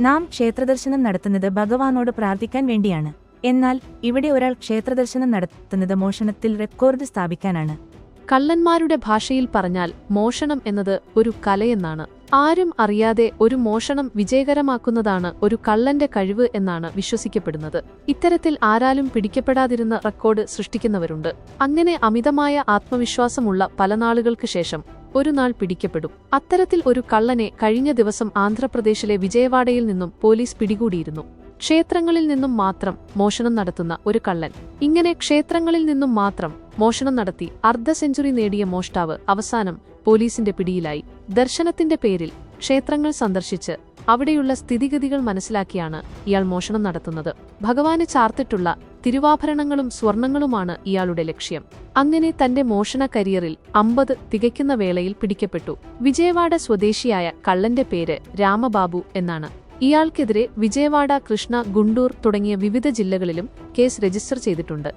നാം ക്ഷേത്രദർശനം നടത്തുന്നത് ഭഗവാനോട് പ്രാർത്ഥിക്കാൻ വേണ്ടിയാണ്. എന്നാൽ ഇവിടെ ഒരാൾ ക്ഷേത്രദർശനം നടത്തുന്നത് മോഷണത്തിൽ റെക്കോർഡ് സ്ഥാപിക്കാനാണ്. കള്ളന്മാരുടെ ഭാഷയിൽ പറഞ്ഞാൽ മോഷണം എന്നത് ഒരു കലയെന്നാണ്. ആരും അറിയാതെ ഒരു മോഷണം വിജയകരമാക്കുന്നതാണ് ഒരു കള്ളന്റെ കഴിവ് എന്നാണ് വിശ്വസിക്കപ്പെടുന്നത്. ഇത്തരത്തിൽ ആരാലും പിടിക്കപ്പെടാതിരുന്ന റെക്കോർഡ് സൃഷ്ടിക്കുന്നവരുണ്ട്. അങ്ങനെ അമിതമായ ആത്മവിശ്വാസമുള്ള പല നാളുകൾക്ക് ശേഷം ഒരു നാൾ പിടിക്കപ്പെടും. അത്തരത്തിൽ ഒരു കള്ളനെ കഴിഞ്ഞ ദിവസം ആന്ധ്രാപ്രദേശിലെ വിജയവാഡയിൽ നിന്നും പോലീസ് പിടികൂടിയിരുന്നു. ക്ഷേത്രങ്ങളിൽ നിന്നും മാത്രം മോഷണം നടത്തുന്ന ഒരു കള്ളൻ. ഇങ്ങനെ ക്ഷേത്രങ്ങളിൽ നിന്നും മാത്രം മോഷണം നടത്തി അർദ്ധ സെഞ്ചുറി നേടിയ മോഷ്ടാവ് അവസാനം പോലീസിന്റെ പിടിയിലായി. ദർശനത്തിന്റെ പേരിൽ ക്ഷേത്രങ്ങൾ സന്ദർശിച്ച് അവിടെയുള്ള സ്ഥിതിഗതികൾ മനസ്സിലാക്കിയാണ് ഇയാൾ മോഷണം നടത്തുന്നത്. ഭഗവാന് ചാർത്തിട്ടുള്ള തിരുവാഭരണങ്ങളും സ്വർണങ്ങളുമാണ് ഇയാളുടെ ലക്ഷ്യം. അങ്ങനെ തന്റെ മോഷണ കരിയറിൽ അമ്പത് തികയ്ക്കുന്ന വേളയിൽ പിടിക്കപ്പെട്ടു. വിജയവാഡ സ്വദേശിയായ കള്ളന്റെ പേര് രാമബാബു എന്നാണ്. ഇയാൾക്കെതിരെ വിജയവാഡ കൃഷ്ണ ഗുണ്ടൂർ തുടങ്ങിയ വിവിധ ജില്ലകളിലും കേസ് രജിസ്റ്റർ ചെയ്തിട്ടുണ്ട്.